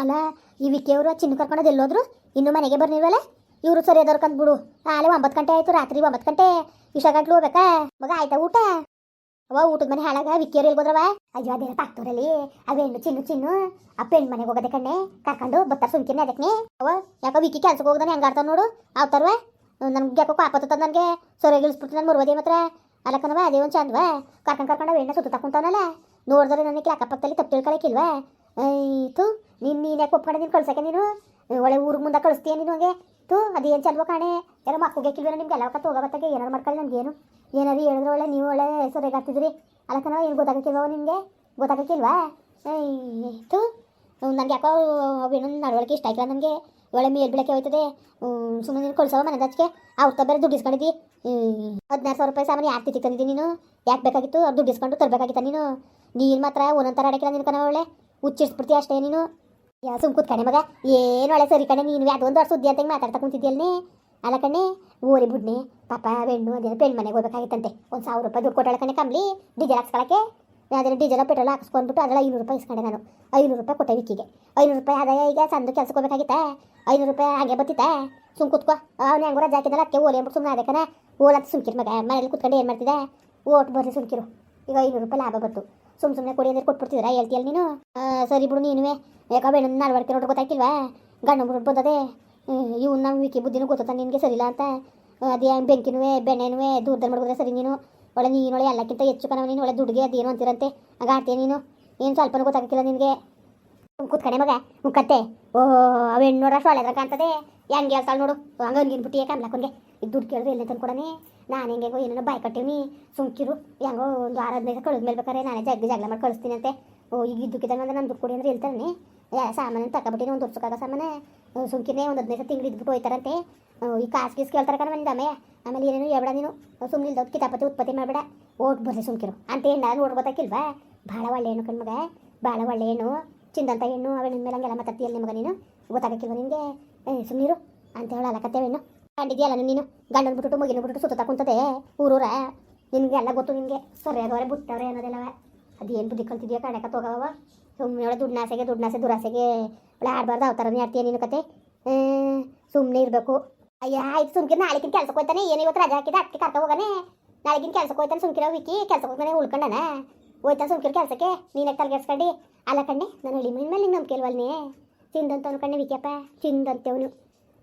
ಅಲ್ಲ, ಈ ವಿಕಿಯವರು ಚಿನ್ನ ಕರ್ಕೊಂಡೋದು ಎಲ್ಲೋದ್ರು? ಇನ್ನೂ ಮನೆಗೆ ಬರ್ನಿಲ್ವಲ್ಲ? ಇವರು ಸರಿ ಅದರ್ಕಂತ ಬಿಡು. ಆಲೆ ಒಂಬತ್ತು ಗಂಟೆ ಆಯ್ತು, ರಾತ್ರಿ ಒಂಬತ್ತು ಗಂಟೆ. ಇಷ್ಟ ಗಂಟ್ಲು ಹೋಗ್ಬೇಕಾ? ಮಗ, ಆಯ್ತಾ ಊಟ? ಅವ ಊಟದ ಮನೆ ಹಾಳಾಗ ವಿಕಿಯವ್ರು ಎಲ್ಗೋದ್ರವ ಅಯ್ಯೋ, ಅದೇನ ಅವ ಹೆಣ್ಣು ಚಿನ್ನು ಚಿನ್ನು. ಆ ಹೆಣ್ಣು ಮನೆಗೆ ಹೋಗೋದೆ ಕಣ್ಣೆ. ಕರ್ಕೊಂಡು ಬತ್ತಾರ ಸುಮ್ಕಿರ್ನೆ ಅದಕ್ಕೆ ಅವ ಯಾಕೋ ವಿಕಿ ಕೆಲ್ಸಕ್ಕೆ ಹೋಗ್ದಾನೆ ಹೆಂಗಾಡ್ತಾವ ನೋಡು. ಅವತಾರವ ನನ್ಗೆ ಯಾಕೋ ಪಾಪತ್ತ ನನಗೆ. ಸೊರೆ ಇಳಿಸ್ಬಿಟ್ಟು ನಾನು ಮುರುವದೆ ಮಾತ್ರ. ಅಲ್ಲಕ್ಕನವ ಅದೇ ಒಂದು ಚಂದವ. ಕರ್ಕೊಂಡು ಕರ್ಕೊಂಡು ಎಣ್ಣೆ ಸುತ್ತ ತಕೊಂತಾವನಲ್ಲ ನೋಡಿದ್ರೆ ನನಗೆ ಅಕ್ಕಪಕ್ಕದಲ್ಲಿ ತಪ್ಪು ತಿಳ್ಕೊಳಕ್ಕಿಲ್ವಾ ಆಯ್ತು ನೀನು ನೀನು ಯಾಕೆ ಒಪ್ಕೊಂಡೆ ನೀನು ಕಳ್ಸಕ್ಕೆ ನೀನು? ಒಳ್ಳೆ ಊರಿಗೆ ಮುಂದೆ ಕಳಿಸ್ತೀಯ ನೀನು ಹಂಗೆ? ತು ಏನು ಚಲ್ವ ಕಾಣೆ? ಯಾರೋ ಮಕ್ಕಳಿಗೆ ಕಿಲ್ವೇನೋ ನಿಮ್ಗೆ? ಎಲ್ಲ ಕತ್ತು ಹೋಗಬತ್ತಾಗೆ ಏನಾರು ಮಾಡ್ಕೊಳ್ಳಿ ಏನು? ಏನಾರು ಹೇಳಿದ್ರೆ ಒಳ್ಳೆ ನೀವು ಒಳ್ಳೆ ಹೆಸರು ಹೇಗಾಗ್ತಿದ್ರಿ ಅಲ್ಲಕ್ಕನೋ ಏನು ಗೊತ್ತಾಗಕ್ಕಿಲ್ವ ನಿಮಗೆ ಗೊತ್ತಾಗಕ್ಕಿಲ್ವಾ? ಆಯ್ತು ನನಗೆ ಯಾಕೋ ಅವೇನೋ ನಡವಳಿಕೆ ಇಷ್ಟ ಆಯ್ತಲ್ಲ ನನಗೆ? ಒಳ್ಳೆ ಮೇಲ್ ಬೆಳಕೆ ಹೋಯ್ತದೆ. ಸುಮ್ಮನೆ ನೀನು ಕಳ್ಸವ ಮನೆ ದಚ್ಕೆ ಅವ್ರ ಬೇರೆ ದುಡ್ಡು ಇಸ್ಕೊಂಡಿದ್ದಿ ಹದಿನಾರು ಸಾವಿರ ರೂಪಾಯಿ ಸಾಮಾನು ಯಾಕೆ ತಿಂದಿದ್ದೀನಿ ನೀನು. ಯಾಕೆ ಬೇಕಾಗಿತ್ತು? ಅವ್ರು ದುಡ್ಡು ಇಸ್ಕೊಂಡು ತರಬೇಕಾಗಿತ್ತ ನೀನು? ನೀನು ಮಾತ್ರ ಒಂದೊಂದು ಥರ ಅಡಕಿಲ್ಲ ನಿನ್ನ ಕಣ ಒಳ್ಳೆ. ಹುಚ್ಚಿಡ್ಸ್ಬಿಡ್ತೀಯ ಅಷ್ಟೇ ನೀನು? ಯಾ, ಸುಮ್ ಕೂತ್ಕಣೆ ಮಗ. ಏನು ಒಳ್ಳೆ ಸರಿ ಕಣೆ, ನೀನು ಅದೊಂದು ವರ್ಷ ಸುದ್ದಿ ಅಂತ ಮಾತಾಡ್ತಾ ಕುಂತಿದ್ಯಲ್ನೇ? ಅಲ್ಲ ಕಣೆ, ಓರಿ ಬುಡ್ನೆ, ಪಾಪ ಬೆಣ್ಣು ಅದೇನು ಪೆಣ್ ಮನೆಗೆ ಹೋಗ್ಬೇಕಾಗಿತ್ತಂತೆ. ಒಂದು ಸಾವಿರ ರೂಪಾಯಿ ದುಡ್ಡು ಕೊಟ್ಟಾಳ ಕಣೆ ಕಂಬ್ಲಿ ಡೀಸೆಲ್ ಹಾಕ್ಸ್ಕೊಳಕ್ಕೆ? ಅದನ್ನು ಡೀಸೆಲ್ ಪೆಟ್ರೋಲ್ ಹಾಕ್ಸ್ಕೊಂಡ್ಬಿಟ್ಟು ಅದರಲ್ಲಿ ಐನೂರು ರೂಪಾಯಿ ಇಸ್ಕೊಂಡೆ ನಾನು. ಐನೂರು ರೂಪಾಯಿ ಕೊಟ್ಟೆ ವಿಕ್ಕಿಗೆ. ಐನೂರು ರೂಪಾಯಿ ಆದಾಯ ಈಗ ಸಂದು ಕೆಲ್ಸಕ್ಕೆ ಹೋಗ್ಬೇಕಾಗಿತ್ತಾ? ಐನೂರು ರೂಪಾಯಿ ಹಾಗೆ ಬತ್ತಿತ್ತಾ? ಸುಮ್ ಕೂತ್ಕೋ. ಅವ್ನು ಹೆಂಗ್ ರಜಾ ಹಾಕಿದಲ್ಲ ಅದಕ್ಕೆ ಓಲೆ ಅಂದ್ಬಿಟ್ಟು ಸುಮ್ಮನೆ ಅದಕ್ಕೆ ಓಲಂತ ಸುಮ್ಕಿರ್ ಮಗ. ಮನೇಲಿ ಕುತ್ಕೊಂಡು ಏನು ಮಾಡ್ತಿದ್ದೆ ಓಟ್ ಬರ್ರಿ ಸುಮ್ಕಿರು. ಈಗ ಐನೂರು ರೂಪಾಯಿ ಲಾಭ ಬಂತು. ಸುಮ್ ಸುಮ್ಮನೆ ಕೊಡಿ ಅಂದ್ರೆ ಕೊಟ್ಬಿಡ್ತಿದ್ರ ಹೇಳ್ತೀಯಲ್ಲ ನೀನು? ಸರಿ ಬಿಡು ನೀನುವೆ. ಯಾಕೆ ಬೇಡ ನಡವಳಿಕೆ ನೋಡ್ರಿ ಗೊತ್ತಾಗಿಲ್ವಾ ಗಂಡ ಬಿಟ್ಟು ಬಂದದೆ. ಇವ್ನ ನಮ್ಮ ವಿಕಿ ಬುದ್ಧಿನೂ ಗೊತ್ತ ನಿನಗೆ ಸರಿಲ್ಲ ಅಂತ. ಅದೇ ಬೆಂಕಿನೂ ಬೆಣ್ಣೆನೂ ದೂರದಲ್ಲಿ ಮಾಡಿದ್ರೆ ಸರಿ ನೀನು. ಒಳ್ಳೆ ನೀನೊಳೆ ಎಲ್ಲಕ್ಕಿಂತ ಹೆಚ್ಚು ಕಣವ ನೀನು, ಒಳ್ಳೆ ದುಡ್ಗೆ ಅದೇನು ಅಂತಿರಂತೆ? ಆಗ ಆಡ್ತೀಯ ನೀನು? ಏನು ಸ್ವಲ್ಪನೂ ಗೊತ್ತಾಗಿಲ್ಲ ನಿನಗೆ? ಕೂತ್ಕಣೆ ಮಗ ಮುಕ್ಕತ್ತೆ ಓಹೋ, ಅವು ಹೆಣ್ಣು ನೋಡೋಷ್ಟು ಒಳ್ಳೆದ್ರ ಕಾಣ್ತದೆ. ಹೆಂಗೆ ಹೇಳ್ತಾಳೆ ನೋಡು. ಹಂಗೆ ಅನ್ಗಿನ್ಬಿಟ್ಟು ಕಮ್ಲಕ್ಕನ್ಗೆ ಈಗ ದುಡ್ಡು ಕೇಳಿದ್ರೆ ಎಲ್ಲ ಕೊಡನೆ ನಾನು ಹೆಂಗೆಗೋ ಏನೇನೋ ಬಾಯ್ ಕಟ್ಟಿವ್ನಿ, ಸುಮ್ಕಿರು. ಹೆಂಗೋ ಒಂದು ವಾರ ಹದಿನೈದು ಕಳೆದ ಮೇಲೆ ಬೇಕಾರೆ ನಾನೇ ಜಗ್ಗಿ ಜಗಳ ಮಾಡಿ ಕಳಿಸ್ತೀನಂತೆ. ಓ, ಈಗ ಇದ್ದಕ್ಕಿದ್ದಂಗೆ ಅಂದ್ರೆ ನಾನು ದುಡ್ಡು ಕೊಡಿ ಅಂದ್ರೆ ಯಾ ಸಾಮಾನು ತಗೊಬಿಟ್ಟಿನಿ ಒಂದು ವರ್ಷಕ್ಕಾಗ ಸಾಮಾನು. ಸುಮ್ಕಿನೇ ಒಂದು ಹದಿನೈದು ತಿಂಗಳು ಇದ್ಬಿಟ್ಟು ಹೋಯ್ತಾರಂತೆ. ಈ ಕಾಸು ಗೀಸ್ ಕೇಳ್ತಾರೆ ಕಣ ಬಂದ ಆಮೇಲೆ ಏನೇನು ಎಬಡ ನೀನು. ಸುಮ್ಮನೆ ಇಲ್ದವ್ರು ಕಿತಾಪತಿ ಉತ್ಪತ್ತಿ ಮಾಡಬೇಡ. ಓಟ್ ಬರ್ರಿ ಸುಮ್ಕಿರು. ಅಂತ ಏನು ನಾನು ನೋಡ್ಬೋದಾಕಿಲ್ವಾ ಭಾಳ ಒಳ್ಳೆ ಹೆಣ್ಣು ಕಣ್ಮಗ ಭಾಳ ಒಳ್ಳೆ ಹೆಣ್ಣು. ಚಿಂದಂತ ಹೆಣ್ಣು. ಅವಳ ಮೇಲೆ ಹಂಗೆಲ್ಲ ಮಾತಾಡ್ತೀಯಲ್ಲ ನಿಮಗೆ ನೀನು? ಗೊತ್ತಾಗಕ್ಕಿಲ್ವ ನಿನಗೆ? ಏ ಸುಮ್ಮನಿರು ಅಂತ ಹೇಳಲ್ಲ ಕತ್ತೇವೇನು ಕಂಡಿದ್ಯಲ್ಲ ನೀನು? ಗಂಡನ ಬಿಟ್ಟು ಮಗಿನ ಬಿಟ್ಟು ಸುತ್ತ ಕುಂತದೆ ಊರೂರ? ನಿನಗೆ ಎಲ್ಲ ಗೊತ್ತು ನಿನಗೆ. ಸೊರೆಯಾದವರೆ ಬಿಟ್ಟವ್ರೆ ಅನ್ನೋದೆಲ್ಲವ. ಅದೇನು ಬುದ್ಧಿ ಕಲ್ತಿದ್ಯಾ ಕಣಕ ತಗೋವ ಸುಮ್ಮನೆ ಒಳ್ಳೆ ದುಡ್ಡು ನಾಸೆ ದುರಾಸೆಗೆ ಒಳ್ಳೆ ಆಡಬಾರ್ದು ಅವತಾರನೇ ಆಡ್ತೀಯ ನೀನು ಕತೆ ಸುಮ್ಮನೆ ಇರಬೇಕು. ಅಯ್ಯ, ಆಯ್ತು ಸುಮ್ಕಿ ನಾಳೆಗಿನ ಕೆಲ್ಸಕ್ಕೆ ಹೋಗ್ತಾನೆ ಏನು ಇವತ್ತು ರಜಾ ಹಾಕಿದ ಅದಕ್ಕೆ ಕರ್ತ ಹೋಗಾನೆ. ನಾಳೆಗಿನ ಕೆಲ್ಸಕ್ಕೆ ಹೋಗ್ತಾನೆ ಸುಮ್ಕಿರ ವಿಕಿ ಕೆಲ್ಸಕ್ಕೆ ಹೋಗ್ತಾನೆ, ಉಳ್ಕೊಂಡನ. ಹೋಯ್ತಾನೆ ಸುಮ್ಕಿರ ಕೆಲಸಕ್ಕೆ. ನೀನೇ ತಲೆಗೆಡ್ಸ್ಕೊಂಡು ಅಲ್ಲ ಕಣ್ಣೆ, ನಾನು ಹಳ್ಳಿ ಮನೆ ಮೇಲೆ ನಮ್ಮ ಇಲ್ವಲ್ನೇ? ತಿಂದಂತವನು ಕಣ್ಣೆ, ವಿಕ್ಯಪ್ಪ. ತಿಂದಂತವನು.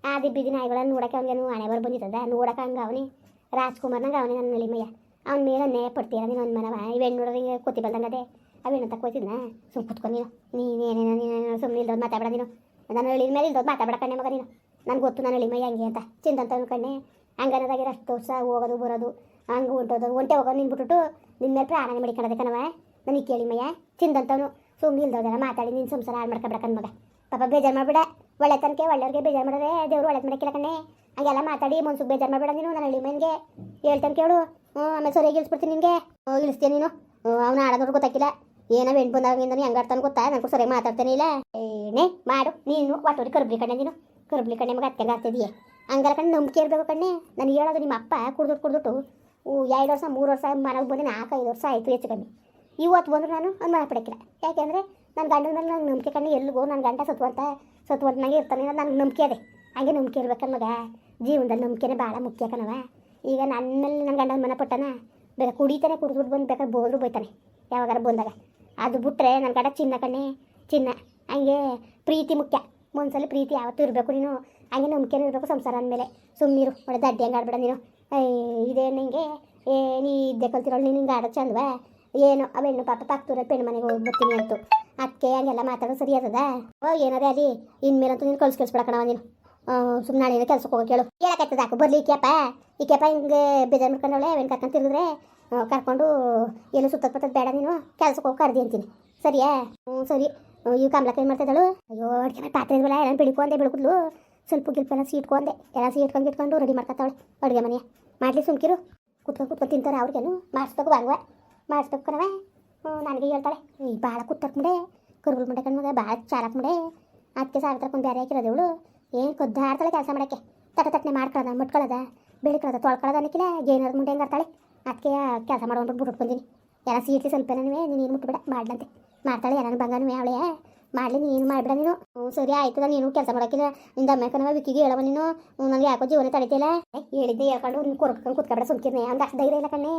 ಆ ಬೀದಿ ನಾಯಿಗಳನ್ನು ನೋಡಕ್ಕೆ ಅವನಿಗೆ ಹಣೆ ಬರ್ ಬಂದಿರ್ತದ ನೋಡಕ್ಕೆ ಹಂಗೆ ಅವನೇ, ರಾಜ್ಕುಮಾರ್ನಾಗ ಅವನೇ ನನ್ನ ನಲಿಮಯ್ಯ ಅವನ ಮೇಲೆ ಅನ್ಯಾಯ ಪಡ್ತೀರ ನೀನು ಒಂದು ಮನವ ಇವೆಣ್ಣು ನೋಡೋರಿಗೆ ಕೊತ್ತಿ ಬಂದಂಗದೆ ಅವೇನಂತ ಅವೇನು ಸುಮ್ಮ ಸುಮ್ ಕುತ್ಕೊಂಡು ನೀನು. ನೀನೇನೇನೋ ನೀನು ಸುಮ್ಮನೆ ಇಲ್ದೋದು ಮಾತಾಡ ನೀನು. ನಾನು ಹೇಳಿದ ಮೇಲೆ ಇಲ್ದೋದು ಮಾತಾಡ ಕಣ್ಣೆ ಮಗ ನೀನು. ನನಗೆ ಗೊತ್ತು ನಾನು ಮೈ ಹಂಗೆ ಅಂತ. ಚಿಂತಂತ ಕಣ್ಣೆ. ಹಂಗನದಾಗಿರೋ ಅಷ್ಟು ವರ್ಷ ಹೋಗೋದು, ಬರೋದು, ಹಂಗೆ ಹೊಂಟೋದು. ಒಂಟೆ ಹೋಗೋದು ನಿನ್ಬಿಟ್ಟು ನಿನ್ನ ಮೇಲೆ ಪ್ರಾರಂಭ ಮಾಡಿ ಕಣದೆ ಕಣವ ನನಗೆ ಕೇಳಿ ಮಯ್ಯ. ಚಿಂದಂತವನು ಸುಮ್ಮನೆ ಇಲ್ದೋದಲ್ಲ ಮಾತಾಡಿ ನೀನು ಸಂಸಾರ ಹಾಳು ಮಾಡ್ಕೊಬಿಡ ಕಣ್ ಮಗ. ಪಾಪ ಬೇಜಾರು ಮಾಡಬೇಡ. ಒಳ್ಳೆ ತನಕ ಒಳ್ಳೆಯವ್ರಿಗೆ ಬೇಜಾರು ಮಾಡಿದ್ರೆ ದೇವರು ಒಳ್ಳೆ ಮಾಡಕ್ಕಿಲ್ಲ ಕಣ್ಣೆ ಹಂಗೆಲ್ಲ ಮಾತಾಡಿ ಮನ್ಸು ಬೇಜಾರು ಮಾಡಬೇಡ ನೀನು ನನ್ನ ಹಳ್ಳಿ ಮನೆಗೆ ಹೇಳ್ತಾನೆ ಕೇಳು. ಹ್ಞೂ, ಆಮೇಲೆ ಸರಿಯಾಗಿ ಇಳಿಸ್ಬಿಡ್ತೀನಿ ನಿನಗೆ. ಇಳಿಸ್ತೀನಿ ನೀನು. ಅವನು ಆಡೋದ್ರು ಗೊತ್ತಾಗಿಲ್ಲ ಏನೋ ಹೆಣ್ಣು ಬಂದಾಗಿಂದ ಹೆಂಗೆ ಆಡ್ತಾನೆ ಗೊತ್ತಾ? ನನಗೂ ಸರಿಯಾಗಿ ಮಾತಾಡ್ತಾನೆ ಇಲ್ಲ. ಏನೇ ಮಾಡು. ನೀನು ಒಟ್ಟೋರಿ ಕರ್ಬ್ಲಿ ಕಣ್ಣೆ ನೀನು. ಕರ್ಬ್ಲಿ ಕಣ್ಣೆ ಮಗ ಅತ್ತೆಗೆ ಆಗ್ತಿದೀಯ ಹಂಗಲ್ಲ ಕಣ್ಣು ನಂಬಿಕೆ ಇರಬೇಕು ಕಣ್ಣೆ. ನನಗೆ ಹೇಳೋದು ನಿಮ್ಮ ಅಪ್ಪ ಕುಡ್ದು ಕುಡ್ದುಟ್ಟು ಎರಡು ವರ್ಷ, ಮೂರು ವರ್ಷ ಮನೆಗೆ ಬಂದು ನಾಲ್ಕೈದು ವರ್ಷ ಆಯಿತು ಹೆಚ್ಚು ಕಮ್ಮಿ. ಇವತ್ತು ಬಂದರೂ ನಾನು ಅವ್ನು ಮನೆ ಪಡಕ್ಕಿಲ್ಲ ಯಾಕೆಂದರೆ ನನ್ನ ಗಂಡನ ಮೇಲೆ ನಂಗೆ ನಂಬಿಕೆ ಕಣ್ಣು ಎಲ್ಲಿಗೋ ನನ್ನ ಗಂಡ ಸತ್ವಂತ ಸತ್ವಂತ ಹೊತ್ನಾಗೆ ಇರ್ತಾನೆ ಅನ್ನೋದು ನನಗೆ ನಂಬಿಕೆ ಅದೇ. ಹಾಗೆ ನಂಬಿಕೆ ಇರ್ಬೇಕನ್ನ ಮಗ. ಜೀವನದಲ್ಲಿ ನಂಬಿಕೆನೇ ಭಾಳ ಮುಖ್ಯ ಕಣವ ಈಗ ನನ್ನ ಮೇಲೆ ನನ್ನ ಗಂಡನ ಮನೆ ಪಟ್ಟನ ಬೇಕಾ ಕುಡಿತಾನೆ, ಕುಡಿದ್ಬಿಟ್ಟು ಬಂದು ಬೇಕಾದ್ರೆ ಬೋದ್ರು ಬೈತಾನೆ ಯಾವಾಗಾರ ಬಂದಾಗ. ಅದು ಬಿಟ್ಟರೆ ನನ್ನ ಗಂಡ ಚಿನ್ನ ಕಣ್ಣೆ ಚಿನ್ನ. ಹಂಗೆ ಪ್ರೀತಿ ಮುಖ್ಯ. ಒಂದ್ಸಲ ಪ್ರೀತಿ ಯಾವತ್ತೂ ಇರಬೇಕು ನೀನು. ಹಂಗೆ ನಂಬಿಕೆನೂ ಇರಬೇಕು ಸಂಸಾರ ಅಂದಮೇಲೆ ಸುಮ್ಮನಿರು ಒಳ್ಳೆ ದಡ್ಡಿ ಹಂಗೆ ಆಡ್ಬೇಡ ನೀನು. ಇದೇ ನಿಂಗೆ. ಏ, ನೀ ಇದ್ದೆ ಕಲ್ತಿರೋಳು, ನೀನು ಹಿಂಗೆ ಆಡೋ ಚಂದವಾ. ಏನು ಅವೆಣ್ಣು ಪಾಪ ಪಾಕ್ತೂರ ಪೆಣ್ಣು ಮನೆಗೆ ಹೋಗಿ ಬರ್ತೀನಿ ಅಂತು. ಅದಕ್ಕೆ ಹಂಗೆಲ್ಲ ಮಾತಾಡೋದು ಸರಿ ಅದ ಓ, ಏನದೇ ಅಲ್ಲಿ? ಇನ್ಮೇಲಂತೂ ನೀನು ಕಳ್ಸಿ ಕಳ್ಸ್ಬಿಡಕಣವ ನೀನು. ಸುಮ್ಮನೆ ನಾಳೆ ಕೆಲ್ಸಕ್ಕೆ ಹೋಗೋ ಕೇಳು. ಹೇಳಕತ್ತದ ಹಾಕು ಬರ್ಲಿ ಈಕೆಪ್ಪ ಈಕೆಪ್ಪ ಹಿಂಗೆ ಬೇಜಾರು ಮಾಡ್ಕೊಂಡವಳೆ, ಅವೇನು ಕರ್ಕೊಂಡು ಕರ್ಕೊಂಡು ಎಲ್ಲೂ ಸುತ್ತದ ಪತ್ತದ ಬೇಡ ನೀನು. ಕೆಲ್ಸಕ್ಕೆ ಹೋಗಿ, ಕರ್ದಿ ಅಂತೀನಿ. ಸರಿಯಾ? ಹ್ಞೂ, ಸರಿ. ಇವು ಕಮಲಕ್ಕ ಏನು ಮಾಡ್ತಿದ್ದಾಳು ಅಯ್ಯೋ, ಅಡುಗೆ ಪಾತ್ರೆ ಇದ್ವಲ್ಲ ಎಲ್ಲ ಬೆಳಿಕೊ ಅಂದೆ ಸ್ವಲ್ಪ ಗಿಲ್ಪೆಲ್ಲ ಸೀಟ್ಕೊಂಡೆ ಎಲ್ಲ ಸೀಟ್ಕೊಂಡು ಇಟ್ಕೊಂಡು ರೆಡಿ ಮಾಡ್ಕೊತಾವಳೆ. ಅಡುಗೆ ಮನೆ ಮಾಡಲಿ ಸುಮ್ಕಿರು. ಕುತ್ಕೊಂಡು ಕುತ್ಕೊಂಡು ತಿಂತಾರೆ ಅವ್ರಿಗೇನು. ಮಾಡಿಸ್ಬೇಕು ಬಾಂಗ್ವ ಮಾಡಿಸ್ಬೇಕು ಕಣವ ನನಗೆ ಹೇಳ್ತಾಳೆ ಈ ಭಾಳ ಕುತ್ತಕ್ಕೆ ಮುಡೆ ಕರ್ಗುಲ್ ಮುಂಡೆ ಕಣ್ಮಗ ಭಾಳ ಚಾರಕ್ಕೆ ಮುಡೆ. ಅದಕ್ಕೆ ಸಾವಿತ್ರಕ್ಕೊಂದು ಬೇರೆ ಹಾಕಿರೋದು ಇವಳು. ಏನು ಕೊದ್ದಾಡ್ತಾಳೆ ಕೆಲಸ ಮಾಡೋಕ್ಕೆ? ತಟ ತಟ್ಟನೆ ಮಾಡ್ಕೊಳ್ಳೋದ ಮುಟ್ಕೊಳ್ಳೋದ ಬೆಳಿಕೊಳ್ಳೋದ ತೊಳ್ಕೊಳ್ಳೋದ ಅನ್ನಕ್ಕಿಲ್ಲ, ಏನಾದ್ರು ಮುಂಡೆ ಹೆಂಗೆ ಅದಕ್ಕೆ ಕೆಲಸ ಮಾಡೋದು ಬಿಟ್ಕೊಂಡಿನಿ ಎಲ್ಲ ಸೀಟ್ಲಿ ಸ್ವಲ್ಪ ನನಗೆ ನೀನು ಏನು ಮುಟ್ಬಿಡ, ಮಾಡ್ಲಂತೆ. ಮಾಡ್ತಾಳೆ ಯಾರು ಬಂಗಾನು ಅವಳೆ. ಮಾಡಲಿ, ನೀನು ಮಾಡಿಬಿಡ ನೀನು. ಹ್ಞೂ, ಸರಿ ಆಯ್ತದ ನಾನು ಕೆಲಸ ಮಾಡೋಕ್ಕಿಲ್ಲ. ನಿಂದ ಅಮ್ಮಕ್ಕನವ ವಿಕ್ಕಿಗೆ ಹೇಳವ ನೀನು. ನನಗೆ ಯಾಕೋ ಜೀವನ ತಡಿತಿಲ್ಲ. ಹೇಳಿದ್ದೆ ಹೇಳ್ಕೊಂಡು ಕೊರ್ಕೊಂಡು ಕುತ್ಕೊಬೇಡ ಸುಮ್ಕಿರ್ನೆ. ಅವ್ನಿಗೆ ಅಷ್ಟು ಧೈರ್ಯ ಇಲ್ಲ ಕಣ್ಣೆ.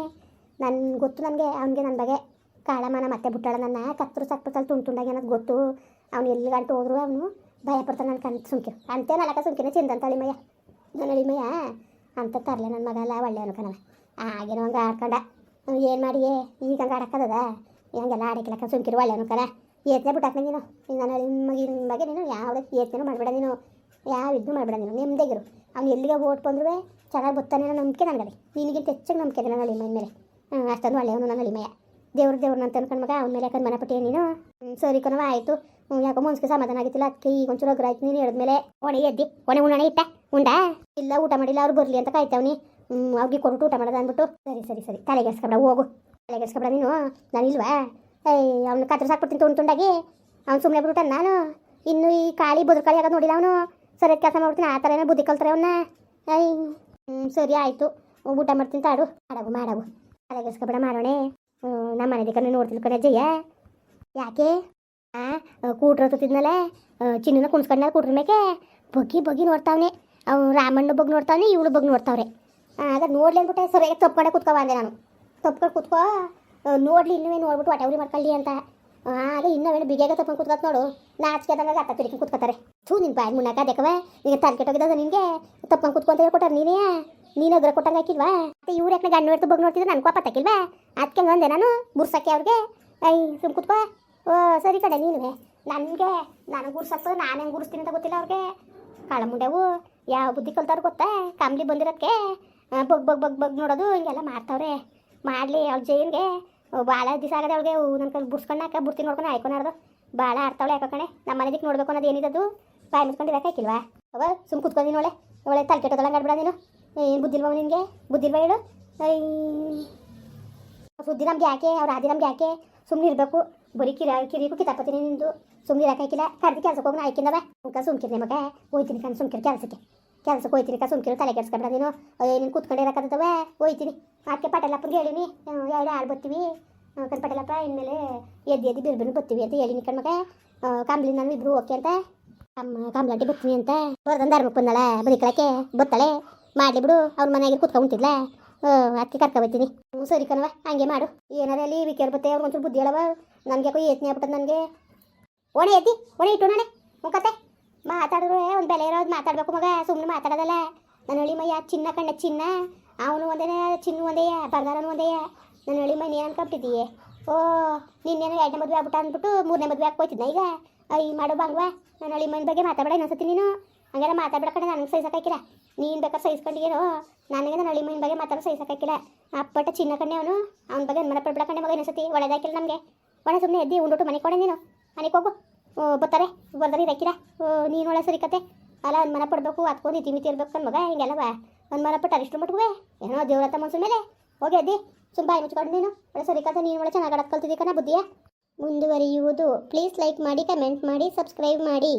ನನ್ಗೆ ಗೊತ್ತು ನನಗೆ, ಅವ್ನಿಗೆ ನನ್ನ ಬಗ್ಗೆ. ಕಾಳಮ್ಮನ ಮತ್ತೆ ಬಿಟ್ಟಾಳ ನನ್ನ ಕತ್ತರು ಸಕ್ಬಿಡ್ತಾಳೆ ತುಂಡು ತುಂಡಾಗಿ ಅನ್ನೋದು ಗೊತ್ತು? ಅವ್ನು ಎಲ್ಲಿ ಗಂಟು ಹೋದ್ರು ಅವನು? ಭಯ ಪಡ್ತಾನೆ ನನ್ನ ಕಣ್ ಸುಮ್ಕೆ. ಅಂತೇ ನಲಕ ಸುಮ್ಕಿನ ಚಿಂದಂತ ಅಳಿಮಯ್ಯ ನನ್ನ ಅಳಿಮಯ್ಯ ಅಂತ ತರಲೆ ನನ್ನ ಮಗ ಅಲ್ಲ ಒಳ್ಳೆ ಕಣವ ಆಗೇನೋ ಹಂಗೆ ಆಡ್ಕೊಂಡ. ಏನು ಮಾಡಿಯೇ? ಈಗ ಹಂಗೆ ಆಡಕ್ಕದ ಹಂಗೆಲ್ಲ ಆಡಕ್ಕಿಲ್ಲಕ್ಕ ಸುಮ್ಕಿರು ಒಳ್ಳೆ ಕಣ. ಏತನೆ ಬಿಟ್ಟಾಕ ನೀನು? ನನ್ನ ಮಗಿನ ಬಗ್ಗೆ ನೀನು ಯಾವುದೇ? ಏತ್ನೆನೂ ಮಾಡಬೇಡ ನೀನು. ಯಾವ ಇದನ್ನು ಮಾಡಬೇಡ ನೀನು. ನೆಮ್ಮದಿಗಿರು ಅವ್ನು ಎಲ್ಲಿಗೆ ಓಟ್ ಬಂದ್ರೂ ಚೆನ್ನಾಗಿ ಅನ್ನೋ ನಂಬಿಕೆ ನನಗದೆ ನಿನಗಿಂತ ಹೆಚ್ಚಾಗಿ ನಂಬಿಕೆ ಇದೆ ನನ್ನ ಅಳಿಮ ಮೇಲೆ. ಅಷ್ಟೊಂದು ಒಳ್ಳೆಯವನು ನನ್ನ ಅಳಿಮಯ್ಯ. ದೇವ್ರ ದೇವ್ರನ್ನ ಅಂತ ಅನ್ಕೊಂಡು ಮಗ, ಅವ್ನ ಮೇಲೆ ಯಾಕಂದ್ರೆ ಮನೆ ಪಟ್ಟಿ ನೀನು? ಸರಿ ಕಣವ ಆಯ್ತು. ಯಾಕೋ ಮುನ್ಸ್ಕೆ ಸಮಾಧಾನ ಆಗಿತ್ತಿಲ್ಲ ಅದಕ್ಕೆ ಈಗ ಒಂಚೂರು ಅಗ್ರ ಆಯ್ತು, ನೀನು ಹೇಳಿದ್ಮೇಲೆ. ಒಣೆ ಎದ್ದಿ ಒಣೆ ಉಣ್ಣೆ ಇಟ್ಟ, ಉಂಡ? ಇಲ್ಲ, ಊಟ ಮಾಡಿಲ್ಲ, ಅವ್ರು ಬರಲಿ ಅಂತ ಕಾಯ್ತಾವ್ನಿ. ಹ್ಞೂ ಅವ್ರಿಗೆ ಕೊಟ್ಟು ಊಟ ಮಾಡೋದು ಅಂದ್ಬಿಟ್ಟು. ಸರಿ ಸರಿ ಸರಿ ತಲೆಗೆಡ್ಸ್ಕೊಬೇಡ ಹೋಗು. ತಲೆಗೆಡ್ಸ್ಕೊಬೇಡ ನೀನು. ನಾನು ಇಲ್ವಾ? ಏಯ್, ಅವ್ನು ಕತ್ರ ಸಾಕ್ಬಿಡ್ತೀನಿ ತುಂಡು ತುಂಡಾಗಿ. ಅವ್ನು ಸುಮ್ಮನೆ ಬಿಟ್ಟ ನಾನು. ಇನ್ನು ಈ ಕಾಳಿ ಬದುಕಾಳಿ ಆಗೋದು ನೋಡಿಲ್ಲ ಅವನು? ಸರಿ ಕೆಲಸ ಮಾಡ್ಬಿಡ್ತೀನಿ, ಆ ಥರ ಏನೋ ಬುದ್ಧಿ ಕಲ್ತಾರೆ ಅವನ್ನ ಹ್ಞೂ ಸರಿ, ಆಯಿತು. ಊಟ ಮಾಡ್ತೀನಿ, ತಾಡು. ಮಾಡಾಗು, ಮಾಡಗು. ತಲೆಗೆಡ್ಸ್ಕೊಬೇಡ ಮಾಡೋಣೆ. ನಮ್ಮ ಮನೆ ಕಣ್ಣು ನೋಡ್ತಿಲ್ ಕಣೆ ಅಜ್ಜಯ್ಯ. ಯಾಕೆ? ಆ ಕೂಟ್ರ ಚಿನ್ನನ ಕುಣ್ಸ್ಕೊಂಡ ಕೂಟ್ರ ಮೇಕೆ. ಬಗ್ಗಿ ಬಗ್ಗಿ ನೋಡ್ತಾವನೆ. ಅವು ರಾಮಣ್ಣ ಬಗ್ಗೆ ನೋಡ್ತಾವನೆ, ಇವಳು ಬಗ್ಗೆ ನೋಡ್ತಾವ್ರೆ. ಅದ್ರ ನೋಡ್ಲಿ ಅಂದ್ಬಿಟ್ಟೆ ಸರಿಯಾಗಿ ತಪ್ಕೊಂಡೆ ಕುತ್ಕೋ ಬಂದೆ ನಾನು. ತಪ್ಕೊಂಡು ಕುತ್ಕೋ. ನೋಡ್ಲಿ ಇನ್ನೂ ನೋಡ್ಬಿಟ್ಟು ಹೊಟ್ಟೆ ಮಾಡ್ಕೊಳ್ಳಿ ಅಂತ. ಆಗ ಇನ್ನವೇನು ಬಿಗಿಯಾಗ ತಪ್ಕೊಂಡು ಕುತ್ಕೊತ ನೋಡು. ನಾಚಿಕೆದಂಗ ಅತ್ತ ತಿರುಗಿ ಕುತ್ಕೋತಾರೆ. ಥೂ ನಿನ್ನ ಬಾಯಿ ಮುನ್ನಾಕ ಅದಕ್ಕವ ಈಗ ತಲೆ ಕೆಟ್ಟೋಗಿದ್ದದ ನಿನಗೆ? ತಪ್ಪಂಗೆ ಕುತ್ಕೊಂತ ಹೇಳ್ಕೊಟ್ಟಾರೆ ನೀನೇ? ನೀನು ಅದ್ರ ಕೊಟ್ಟಂಗೆ ಹಾಕಿಲ್ವಾ? ಮತ್ತೆ ಇವ್ರು ಯಾಕೆ ಗಂಡು ನೋಡ್ತು, ಬಗ್ಗೆ ನೋಡ್ತಿದ್ರೆ ನನ್ಕೋ ಪತ್ತಾಕಿಲ್ವಾ ಅದಕ್ಕೆ ಅಂದೆ ನಾನು, ಬುರ್ಸಕ್ಕೆ ಅವ್ರಿಗೆ. ಐ ಸುಮ್ ಕುತ್ಕೋ. ಓ, ಸರಿ ಕಡೆ ನೀನು ನನಗೆ ನಾನು ಗುರ್ಸತ್ತು ನಾನು ಹೆಂಗೆ ಗುರ್ಸ್ತೀನಿ ಅಂತ ಗೊತ್ತಿಲ್ಲ ಅವ್ರಿಗೆ. ಕಾಳ ಮುಂಡೆವು ಯಾವ ಬುದ್ಧಿ ಕಲ್ತಾರ ಗೊತ್ತಾ? ಕಾಮ್ಲಿ ಬಂದಿರೋದಕ್ಕೆ ಬಗ್ ಬಗ್ ಬಗ್ ಬಗ್ ನೋಡೋದು, ಹಿಂಗೆಲ್ಲ ಮಾಡ್ತಾವ್ರೆ. ಮಾಡಲಿ ಅವ್ಳ ಜೈನ್ಗೆ. ಭಾಳ ದಿವಸ ಆಗದೆ ಅವಳಿಗೆ ನನ್ನ ಕೈ ಬುರ್ಸ್ಕೊಂಡು ಹಾಕ ಬುರ್ತಿ ನೋಡ್ಕೊಂಡು ಆಯ್ಕೊಂಡಾರ್ದು ಭಾಳ ಆಡ್ತಾವಳೆ ಯಾಕೋ ಕಣೆ? ನಮ್ಮ ಮನೆದಿಕ್ ನೋಡ್ಬೇಕು ಅನ್ನೋದು ಏನಿದದು ಬಾಯ್ ಮುಚ್ಕೊಂಡು ಇರೋಕ್ಕಾಕಿಲ್ವಾ ಅವ, ಸುಮ್ ಕುತ್ಕೊಂಡಿ ನೋಳೆ ಒಳ್ಳೆ. ತಲೆ ಕೆಟ್ಟದೊಳಗೆ ಆಡ್ಬಿಡ ನೀನು. ಏನು ಬುದ್ಧಿಲ್ವ ನಿನಗೆ? ಬುದ್ಧಿಲ್ವ ಹೇಳು? ಸುದ್ದಿ ನಮ್ಗೆ ಯಾಕೆ? ಅವ್ರ ಆದಿ ನಮ್ಗೆ ಯಾಕೆ? ಸುಮ್ಮನೆ ಇರಬೇಕು. ಬರೀ ಕಿರ ಕಿರಿಕು ಕಿತಾಪತ್ತೀನಿ ನಿಂದು. ಸುಮ್ಮನೆ ಇರಕ್ಕಾಕಿಲ್ಲ ಕರ್ದು ಕೆಲ್ಸಕ್ಕೆ ಹೋಗಿ ಆಯ್ಕಿಂದವ ಮುಖ ಸುಮ್ಕಿರ್ನೆ ಮಗ. ಹೋಯ್ತೀನಿ ಕಣ್ ಸುಮ್ಕಿರ್ ಕೆಲಸಕ್ಕೆ. ಕೆಲಸಕ್ಕೆ ಹೋಯ್ತೀನಿ ಕಾ ಸುಮ್ಕಿರು, ತಲೆ ಕೆಡ್ಸ್ಕೊಂಡ್ರ ನೀನು. ನೀನು ಕುತ್ಕೊಂಡು ಇರಕ್ಕಂತವ ಹೋಯ್ತೀನಿ. ಆಕೆ ಪಟೇಲಪ್ಪನಿಗೆ ಹೇಳಿನಿ. ಎರಡು ಆಳು ಬರ್ತೀವಿ ಕಣ್ ಪಟೇಲಪ್ಪ, ಇನ್ಮೇಲೆ ಎದ್ದು ಎದ್ದು ಬಿರ್ಬಿರು ಬರ್ತೀವಿ ಅಂತ ಹೇಳಿನಿ ಕಣ್ ಮಗ. ಕಾಂಬ್ಲಿ ನಾನು ಇಬ್ರು ಓಕೆ ಅಂತ. ಕಮ್ಮ ಕಾಂಬ್ಲಾಂಟಿ ಬರ್ತೀನಿ ಅಂತ. ಬರ್ದಂದು ಧರ್ಮಕ್ಕೆ ನಾಳೆ ಬದುಕಳಕ್ಕೆ ಬರ್ತಾಳೆ ಮಾಡಲಿ ಬಿಡು, ಅವ್ರ ಮನೆಯಾಗೆ ಕುತ್ಕೊಂಡ್ತಿದ್ಲ ಅದಕ್ಕೆ ಕರ್ಕೊಬತ್ತೀನಿ ಹ್ಞೂ ಸರಿ ಕಣವ ಹಂಗೆ ಮಾಡು. ಏನಾರ ಅಲ್ಲಿ ವಿಕೆರ್ ಬತ್ತೆ ಅವ್ರು ಒಂಚೂರು ಬುದ್ಧಿ ಹೇಳವ ನನಗೆ ಯಾಕೋ ಏತ್ನೆ ಆಗ್ಬಿಟ್ಟದ ನನಗೆ. ಒಣೆ ಐತಿ ಒಣೆ ಇಟ್ಟು ನಾಳೆ ಮುಖತೆ ಮಾತಾಡಿದ್ರೆ ಒಂದು ಬೆಲೆ ಇರೋದು ಮಾತಾಡಬೇಕು ಮಗ ಸುಮ್ಮನೆ ಮಾತಾಡೋದಲ್ಲ. ನನ್ನ ಹಳಿ ಮಯ್ಯ ಚಿನ್ನ ಕಣ್ಣ, ಚಿನ್ನ. ಅವನು ಒಂದೇ, ಚಿನ್ನು ಒಂದೇಯ ಬಂಗಾರನು ಒಂದೇಯ ನನ್ನ ಹಳಿ ಮೈ ನೀನು ಅನ್ಕೊಂಬಿಟ್ಟಿದ್ದೀಯ ಓ, ನಿನ್ನೇನು ಎರಡನೇ ಮದುವೆ ಆಗ್ಬಿಟ್ಟ ಅಂದ್ಬಿಟ್ಟು ಮೂರನೇ ಮದುವೆ ಹಾಕ್ಬೋಯ್ತಿದ್ನ ಈಗ? ಈ ಮಾಡೋ ಬಂಗ್ವಾ ನನ್ನ ಹಳಿ ಮೈನ ಬಗ್ಗೆ ಮಾತಾಡಬೇಡ ಇನ್ನೊಂದ್ಸತಿ ನೀನು. ಹಂಗೆಲ್ಲ ಮಾತಾಡ್ಬೇಡ ಕಡೆ ನನಗೆ ಸಹಿಸಕ್ಕಾಕಿಲ್ಲ ನೀನು ಬೇಕಾದ್ರೆ ಸಹಿಸ್ಕೊಂಡಿರೋ ನನಗೆ ನನ್ನ ಅಳಿಮನ ಮೈನ ಬಗ್ಗೆ ಮಾತಾಡೋ ಸಹಿಸಕ್ಕಾಕಿಲ್ಲ ಅಪ್ಪಟ ಚಿನ್ನ ಕಣ್ಣೆ ಅವನು ಅವ್ನ ಬಗ್ಗೆ ಮನೆ ಪಡ್ಬೇಡ ಕಣ್ಣೆ ಮಗ ಇನ್ನೊಂದ್ಸತಿ ಒಳ್ಳೇದಾಕಿಲ್ಲ ನಮಗೆ. ಒಳ್ಳೆ ಸುಮ್ಮನೆ ಎದ್ದು ಉಂಡುಟ್ಟು ಮನೆ ಕೊಡೆ ನೀನು. ಮನೆಗೆ ಹೋಗು. ಓ, ಬರ್ತಾರೆ. ಬರ್ದಾರಿ ಇರಕ್ಕಿರ ನೀನು ಒಳ್ಳೆ ಸರಿ ಕತೆ. ಅಲ್ಲ ಅನುಮಾನ ಪಡ್ಬೇಕು ಹತ್ಕೊಂಡು ಇತಿ ಮಿತಿ ಇರ್ಬೇಕು ಕಣ್ ಮಗ ಹಿಂಗೆಲ್ಲವ ಅನುಮಾನ ಪಟ್ಟು ಅರಿಷ್ಟು ಮಟ್ಗುವೆ. ಏನೋ ದೇವ್ರತ್ತ ಮನ್ಸು ಮೇಲೆ. ಹೋಗಿ ಅದ್ದಿ ಸುಮ್ಮ ಬಾಯಿ ಮುಚ್ಕೊಂಡು ನೀನು. ಒಳ್ಳೆ ಸರಿ ಕತೆ ನೀನು ಒಳ್ಳೆ ಚೆನ್ನಾಗಿ ಆಡೋದು ಕಣ ಬುದ್ಧಿಯ. ಮುಂದುವರಿಯುವುದು. ಪ್ಲೀಸ್ ಲೈಕ್ ಮಾಡಿ ಕಮೆಂಟ್ ಮಾಡಿ ಸಬ್ಸ್ಕ್ರೈಬ್ ಮಾಡಿ.